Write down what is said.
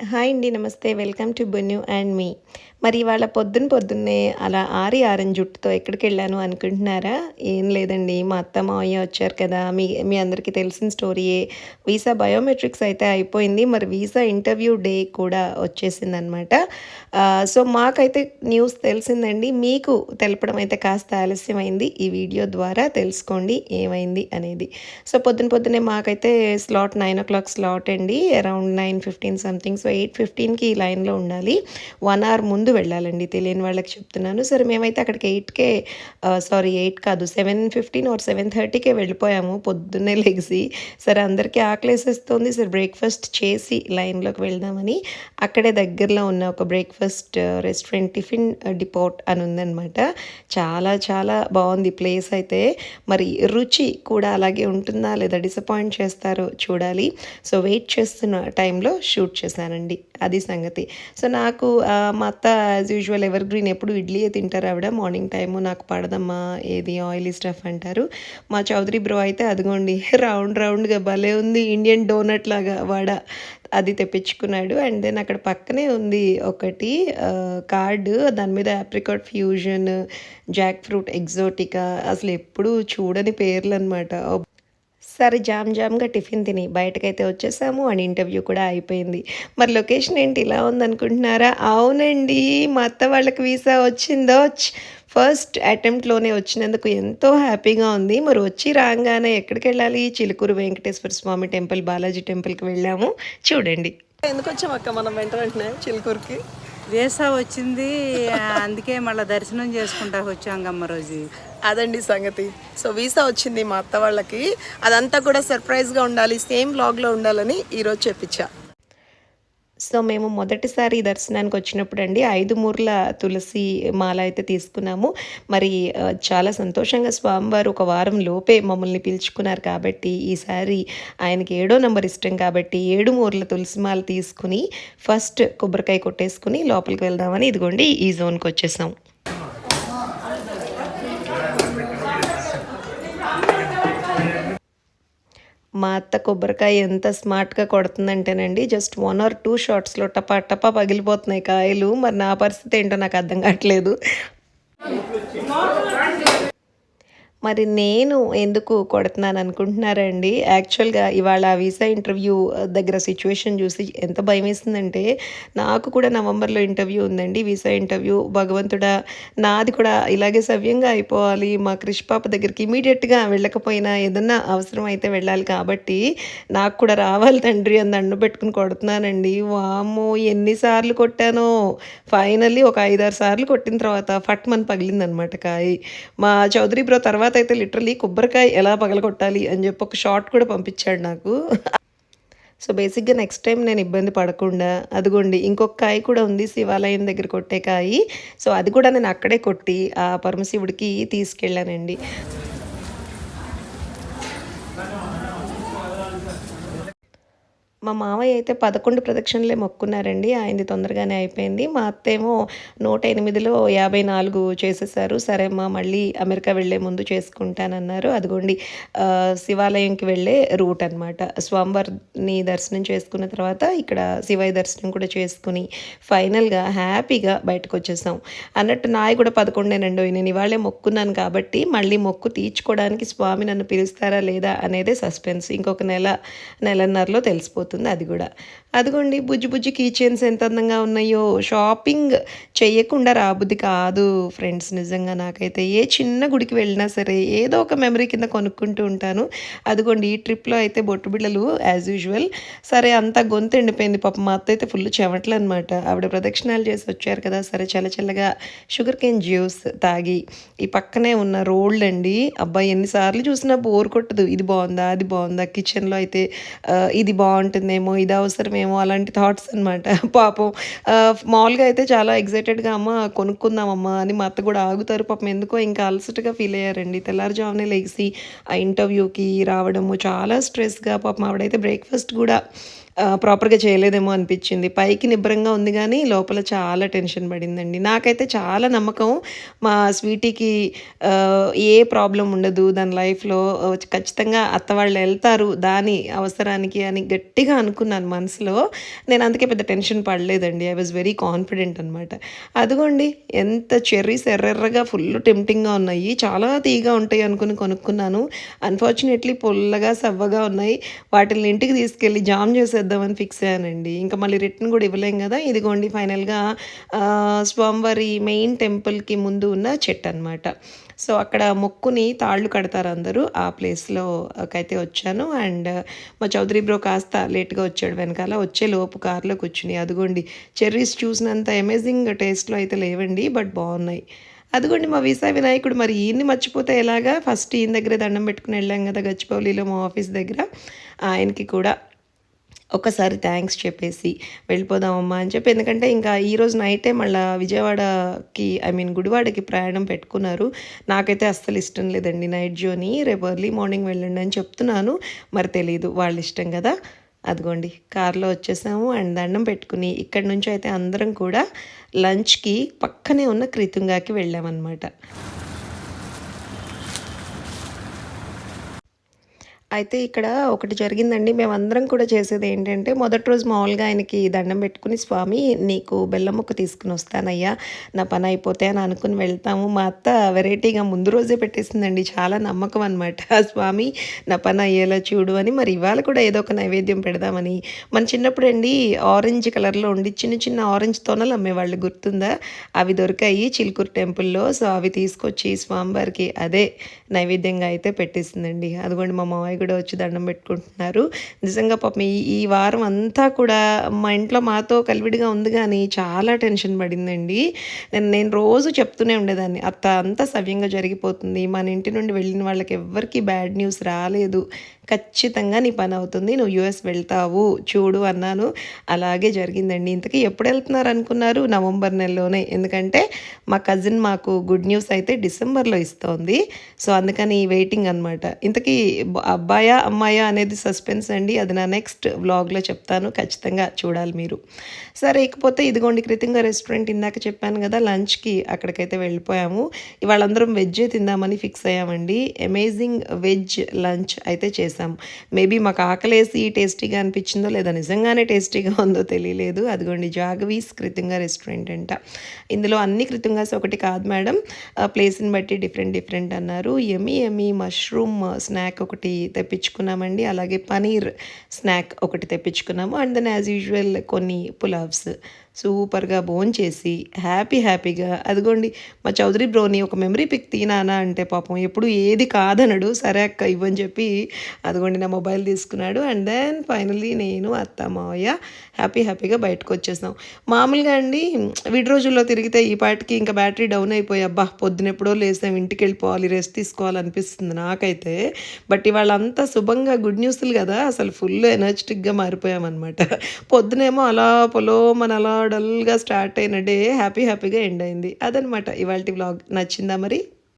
Hi అండి నమస్తే. Welcome to Bunyu and me. మరి ఇవాళ పొద్దున పొద్దున్నే అలా ఆరి ఆరని జుట్టుతో ఎక్కడికి వెళ్ళాను అనుకుంటున్నారా? ఏం లేదండి మా అత్త మావయ్య వచ్చారు కదా. మీ మీ అందరికీ తెలిసిన స్టోరీయే. వీసా బయోమెట్రిక్స్ అయితే అయిపోయింది. మరి వీసా ఇంటర్వ్యూ డే కూడా వచ్చేసిందనమాట సో మాకైతే న్యూస్ తెలిసిందండి. మీకు తెలపడం అయితే కాస్త ఆలస్యమైంది. ఈ వీడియో ద్వారా తెలుసుకోండి ఏమైంది అనేది. సో పొద్దున పొద్దునే మాకైతే slot nine o'clock slot అండి. Around nine fifteen something so eight ఫిఫ్టీన్కి లైన్లో ఉండాలి. వన్ అవర్ ముందు వెళ్ళాలండి. తెలియని వాళ్ళకి చెప్తున్నాను. సరే మేమైతే అక్కడికి ఎయిట్కే సారీ ఎయిట్ కాదు సెవెన్ ఫిఫ్టీన్ ఆర్ సెవెన్ థర్టీకే వెళ్ళిపోయాము. పొద్దున్నే లెగిసి సరే అందరికీ ఆకలేసేస్తుంది. సరే బ్రేక్ఫాస్ట్ చేసి లైన్లోకి వెళ్దామని అక్కడే దగ్గరలో ఉన్న ఒక బ్రేక్ఫాస్ట్ రెస్టారెంట్ టిఫిన్ డిపోట్ అని ఉందన్నమాట. చాలా చాలా బాగుంది ప్లేస్ అయితే. మరి రుచి కూడా అలాగే ఉంటుందా లేదా డిసప్పాయింట్ చేస్తారో చూడాలి. సో వెయిట్ చేస్తున్న టైంలో షూట్ చేశానండి అది సంగతి. సో నాకు మా అత్త యాజ్ యూజువల్ ఎవర్ గ్రీన్ ఎప్పుడు ఇడ్లీయే తింటారు ఆవిడ. మార్నింగ్ టైము నాకు పడదమ్మా ఏది ఆయిలీ స్టఫ్ అంటారు. మా చౌదరి బ్రో అయితే అదిగోండి రౌండ్ రౌండ్గా భలే ఉంది ఇండియన్ డోనట్ లాగా వడ. అది తెప్పించుకున్నాడు. అండ్ దెన్ అక్కడ పక్కనే ఉంది ఒకటి కార్డు దాని మీద apricot fusion jackfruit exotica అసలు ఎప్పుడు చూడని పేర్లు అనమాట సరే జామ్ జామ్గా టిఫిన్ తిని బయటకైతే వచ్చేసాము అండ్ ఇంటర్వ్యూ కూడా అయిపోయింది. మరి లొకేషన్ ఏంటి? ఇలా ఉందనుకుంటున్నారా? అవునండి మా అత్త వాళ్ళకి వీసా వచ్చిందో ఫస్ట్ అటెంప్ట్లోనే వచ్చినందుకు ఎంతో హ్యాపీగా ఉంది. మరి వచ్చి రాగానే ఎక్కడికి వెళ్ళాలి చిలుకూరు వెంకటేశ్వర స్వామి టెంపుల్ బాలాజీ టెంపుల్కి వెళ్ళాము. చూడండి. ఎందుకు వచ్చాం అక్క? మనం వెంట వెంటనే చిలుకూరుకి? వీసా వచ్చింది అందుకే మళ్ళీ దర్శనం చేసుకుంటా వచ్చాం గమ్మ రోజు. అదండి సంగతి. సో వీసా వచ్చింది మా అత్త వాళ్ళకి. అదంతా కూడా సర్ప్రైజ్గా ఉండాలి సేమ్ బ్లాగ్లో ఉండాలని ఈరోజు చెప్పించా. సో మేము మొదటిసారి దర్శనానికి వచ్చినప్పుడు అండి ఐదు మూర్ల తులసి మాల అయితే తీసుకున్నాము. మరి చాలా సంతోషంగా స్వామివారు ఒక వారం లోపే మమ్మల్ని పిలుచుకున్నారు కాబట్టి ఈసారి ఆయనకి ఏడో నెంబర్ ఇష్టం కాబట్టి ఏడు మూర్ల తులసి మాల తీసుకుని ఫస్ట్ కొబ్బరికాయ కొట్టేసుకుని లోపలికి వెళ్దామని ఇదిగోండి ఈ జోన్కి వచ్చేసాం మా అత్త కొబ్బరికాయ ఎంత స్మార్ట్గా కొడుతుందంటేనండి జస్ట్ వన్ ఆర్ టూ షార్ట్స్లో టపా టపా పగిలిపోతున్నాయి కాయలు. మరి నా పరిస్థితి ఏంటో నాకు అర్థం కావట్లేదు. మరి నేను ఎందుకు కొడుతున్నాను అనుకుంటున్నారండి? యాక్చువల్గా ఇవాళ వీసా ఇంటర్వ్యూ దగ్గర సిచ్యువేషన్ చూసి ఎంత భయం వేసిందంటే నాకు కూడా నవంబర్లో ఇంటర్వ్యూ ఉందండి. వీసా ఇంటర్వ్యూ భగవంతుడా నాది కూడా ఇలాగే సవ్యంగా అయిపోవాలి. మా క్రిష్ పాప దగ్గరికి ఇమీడియట్గా వెళ్ళకపోయినా ఏదన్నా అవసరం అయితే వెళ్ళాలి కాబట్టి నాకు కూడా రావాలి తండ్రి అని దండు పెట్టుకుని కొడుతున్నానండి. వాము ఎన్నిసార్లు కొట్టానో? ఫైనల్లీ ఒక ఐదారు సార్లు కొట్టిన తర్వాత ఫట్ మన పగిలిందనమాట కాయ. మా చౌదరి బ్రో తర్వాత అయితే లిటరలీ కొబ్బరికాయ ఎలా పగలగొట్టాలి అని చెప్పి ఒక షార్ట్ కూడా పంపించాడు నాకు. సో బేసిక్గా నెక్స్ట్ టైం నేను ఇబ్బంది పడకుండా అదిగోండి ఇంకొక కాయ కూడా ఉంది శివాలయం దగ్గర కొట్టే కాయ. సో అది కూడా నేను అక్కడే కొట్టి ఆ పరమశివుడికి తీసుకెళ్ళానండి. మా మామయ్య అయితే పదకొండు ప్రదక్షిణలే మొక్కున్నారండి. ఆయనది తొందరగానే అయిపోయింది. మా అత్తేమో నూట ఎనిమిదిలో యాభై నాలుగు చేసేసారు. సరే మా మళ్ళీ అమెరికా వెళ్ళే ముందు చేసుకుంటానన్నారు. అదిగోండి శివాలయంకి వెళ్ళే రూట్ అనమాట స్వామివారిని దర్శనం చేసుకున్న తర్వాత ఇక్కడ శివాయి దర్శనం కూడా చేసుకుని ఫైనల్గా హ్యాపీగా బయటకు వచ్చేసాం అన్నట్టు నాయ కూడా పదకొండేనండి నేను ఇవాళే మొక్కున్నాను కాబట్టి మళ్ళీ మొక్కు తీర్చుకోవడానికి స్వామి నన్ను పిలుస్తారా లేదా అనేదే సస్పెన్స్. ఇంకొక నెల నెలన్నరలో తెలిసిపోతుంది. అది కూడా. అదిగోండి బుజ్జి బుజ్జి కీచెన్స్ ఎంత అందంగా ఉన్నాయో. షాపింగ్ చేయకుండా రాబుద్ది కాదు ఫ్రెండ్స్. నిజంగా నాకైతే ఏ చిన్న గుడికి వెళ్ళినా సరే ఏదో ఒక మెమరీ కింద కొనుక్కుంటూ ఉంటాను. అదిగోండి ఈ ట్రిప్లో అయితే బొట్టు బిళ్ళలు యాజ్ యూజువల్ సరే అంతా గొంతు ఎండిపోయింది. పాప మా అత్త అయితే ఫుల్ చెమటలు అనమాట ఆవిడ ప్రదక్షిణాలు చేసి వచ్చారు కదా. సరే చల్ల చల్లగా షుగర్ కేన్ జ్యూస్ తాగి ఈ పక్కనే ఉన్న రోళ్ళు అండి. అబ్బాయి ఎన్నిసార్లు చూసినా బోర్ కొట్టదు. ఇది బాగుందా? అది బాగుందా? కిచెన్లో అయితే ఇది బాగుంటుంది. బాగుంటుందేమో ఇది అవసరమేమో అలాంటి థాట్స్ అనమాట పాపం మామూలుగా అయితే చాలా ఎగ్జైటెడ్గా అమ్మ కొనుక్కుందామమ్మా అని మా అత్త కూడా ఆగుతారు. పాపం ఎందుకో ఇంకా అలసటగా ఫీల్ అయ్యారండి. తెల్లారుజామునే లేచి ఆ ఇంటర్వ్యూకి రావడము చాలా స్ట్రెస్గా పాపం ఆవిడైతే బ్రేక్ఫాస్ట్ కూడా ప్రాపర్గా చేయలేదేమో అనిపించింది. పైకి నిబ్బరంగా ఉంది కానీ లోపల చాలా టెన్షన్ పడిందండి. నాకైతే చాలా నమ్మకం మా స్వీటీకి ఏ ప్రాబ్లం ఉండదు. దాని లైఫ్లో ఖచ్చితంగా అత్త వాళ్ళు వెళ్తారు దాని అవసరానికి అని గట్టిగా అనుకున్నాను మనసులో. నేను అందుకే పెద్ద టెన్షన్ పడలేదండి. ఐ వాజ్ వెరీ కాన్ఫిడెంట్ అనమాట అదిగోండి ఎంత చెర్రీస్ ఎర్రెర్రగా ఫుల్ టెంప్టింగ్గా ఉన్నాయి. చాలా తీగా ఉంటాయి అనుకుని కొనుక్కున్నాను. అన్ఫార్చునేట్లీ పొల్లగా సవ్వగా ఉన్నాయి. వాటిని ఇంటికి తీసుకెళ్ళి జామ్ చేసేది చేసేద్దామని ఫిక్స్ అయ్యానండి. ఇంకా మళ్ళీ రిటర్న్ కూడా ఇవ్వలేం కదా. ఇదిగోండి ఫైనల్గా స్వామివారి మెయిన్ టెంపుల్కి ముందు ఉన్న చెట్టు అనమాట సో అక్కడ మొక్కుని తాళ్ళు కడతారు అందరూ. ఆ ప్లేస్లో అయితే వచ్చాను. అండ్ మా చౌదరి బ్రో కాస్త లేట్గా వచ్చాడు. వెనకాల వచ్చే లోపు కారులో కూర్చుని. అదిగోండి చెర్రీస్ చూసినంత అమేజింగ్ టేస్ట్లో అయితే లేవండి బట్ బాగున్నాయి. అదిగోండి మా వీసా వినాయకుడు. మరి ఈయన్ని మర్చిపోతే ఎలాగా? ఫస్ట్ ఈయన దగ్గరే దండం పెట్టుకుని వెళ్ళాం కదా గచ్చిపౌలిలో మా ఆఫీస్ దగ్గర. ఆయనకి కూడా ఒకసారి థ్యాంక్స్ చెప్పేసి వెళ్ళిపోదామమ్మా అని చెప్పి. ఎందుకంటే ఇంకా ఈరోజు నైటే మళ్ళీ విజయవాడకి ఐ మీన్ గుడివాడకి ప్రయాణం పెట్టుకున్నారు. నాకైతే అస్సలు ఇష్టం లేదండి నైట్ జోని రేపు ఎర్లీ మార్నింగ్ వెళ్ళండి అని చెప్తున్నాను. మరి తెలియదు వాళ్ళ ఇష్టం కదా. అదిగోండి కారులో వచ్చేసాము. అండ్ దండం పెట్టుకుని ఇక్కడి నుంచి అయితే అందరం కూడా లంచ్కి పక్కనే ఉన్న క్రితుంగాకి వెళ్ళామన్నమాట. అయితే ఇక్కడ ఒకటి జరిగిందండి. మేమందరం కూడా చేసేది ఏంటంటే మొదటి రోజు మామూలుగా ఆయనకి దండం పెట్టుకుని స్వామి నీకు బెల్లం ముక్క తీసుకుని వస్తానయ్యా. నా పని అయిపోతే అని అనుకుని వెళ్తాము. మా అత్త వెరైటీగా ముందు రోజే పెట్టేసిందండి. చాలా నమ్మకం అనమాట స్వామి నా పని అయ్యేలా చూడు అని. మరి ఇవాళ కూడా ఏదో ఒక నైవేద్యం పెడదామని. మన చిన్నప్పుడు అండి ఆరెంజ్ కలర్లో ఉండి చిన్న చిన్న ఆరెంజ్ తొనలు అమ్మేవాళ్ళు. గుర్తుందా? అవి దొరికాయి చిలుకూరు టెంపుల్లో. సో అవి తీసుకొచ్చి స్వామివారికి అదే నైవేద్యంగా అయితే పెట్టేసిందండి. అదిగోండి మా మామయ్య కూడా వచ్చి దండం పెట్టుకుంటున్నారు. నిజంగా పాపం ఈ ఈ వారం అంతా కూడా మా ఇంట్లో మాతో కలివిడిగా ఉంది కానీ చాలా టెన్షన్ పడిందండి. నేను నేను రోజు చెప్తూనే ఉండేదాన్ని అత్త అంతా సవ్యంగా జరిగిపోతుంది. మన ఇంటి నుండి వెళ్ళిన వాళ్ళకి ఎవ్వరికీ బ్యాడ్ న్యూస్ రాలేదు. ఖచ్చితంగా నీ పని అవుతుంది. నువ్వు యూఎస్ వెళ్తావు. చూడు అన్నాను. అలాగే జరిగిందండి. ఇంతకీ ఎప్పుడు వెళ్తున్నారు అనుకున్నారు? నవంబర్ నెలలోనే. ఎందుకంటే మా కజిన్ మాకు గుడ్ న్యూస్ అయితే డిసెంబర్లో ఇస్తోంది. సో అందుకని వెయిటింగ్ అనమాట ఇంతకీ అబ్బాయా అమ్మాయా అనేది సస్పెన్స్ అండి. అది నా నెక్స్ట్ వ్లాగ్లో చెప్తాను. ఖచ్చితంగా చూడాలి మీరు. సరే ఇకపోతే ఇదిగోండి క్రితంగా రెస్టారెంట్ ఇందాక చెప్పాను కదా లంచ్కి అక్కడికైతే వెళ్ళిపోయాము. ఇవాళ అందరం వెజ్జే తిందామని ఫిక్స్ అయ్యామండి. అమేజింగ్ వెజ్ లంచ్ అయితే చేసాం మేబీ మాకు ఆకలేసి టేస్టీగా అనిపించిందో లేదా నిజంగానే టేస్టీగా ఉందో తెలియలేదు. అదిగోండి జాగవీస్ కృతంగా రెస్టారెంట్ అంట. ఇందులో అన్ని కృతంగాస్ ఒకటి కాదు మేడం. ప్లేస్ని బట్టి డిఫరెంట్ డిఫరెంట్ అన్నారు. ఎమి ఎమి మష్రూమ్ స్నాక్ ఒకటి తెప్పించుకున్నామండి. అలాగే పనీర్ స్నాక్ ఒకటి తెప్పించుకున్నాము. అండ్ దెన్ యాజ్ యూజువల్ కొన్ని పులావ్స్ సూపర్గా బోన్ చేసి హ్యాపీ హ్యాపీగా అదిగోండి మా చౌదరి బ్రోని ఒక మెమరీ పిక్ తీనానా అంటే పాపం ఎప్పుడు ఏది కాదనడు సరే అక్క ఇవ్వని చెప్పి అదిగోండి నా మొబైల్ తీసుకున్నాడు. అండ్ దెన్ ఫైనల్లీ నేను అత్త మావయ్య హ్యాపీ హ్యాపీగా బయటకు వచ్చేసాం మామూలుగా అండి వీడి రోజుల్లో తిరిగితే ఈ పాటికి ఇంకా బ్యాటరీ డౌన్ అయిపోయి అబ్బా పొద్దునెప్పుడో లేసాం ఇంటికి వెళ్ళిపోవాలి రెస్ట్ తీసుకోవాలనిపిస్తుంది నాకైతే. బట్ ఇవాళ అంతా శుభంగా గుడ్ న్యూస్లు కదా అసలు ఫుల్ ఎనర్జెటిక్గా మారిపోయామన్నమాట. పొద్దునేమో అలా పొలో మన అలా డల్గా స్టార్ట్ అయిన డే హ్యాపీ హ్యాపీగా ఎండ్ అయింది. అదనమాట ఇవాళ వ్లాగ్ నచ్చిందా మరి?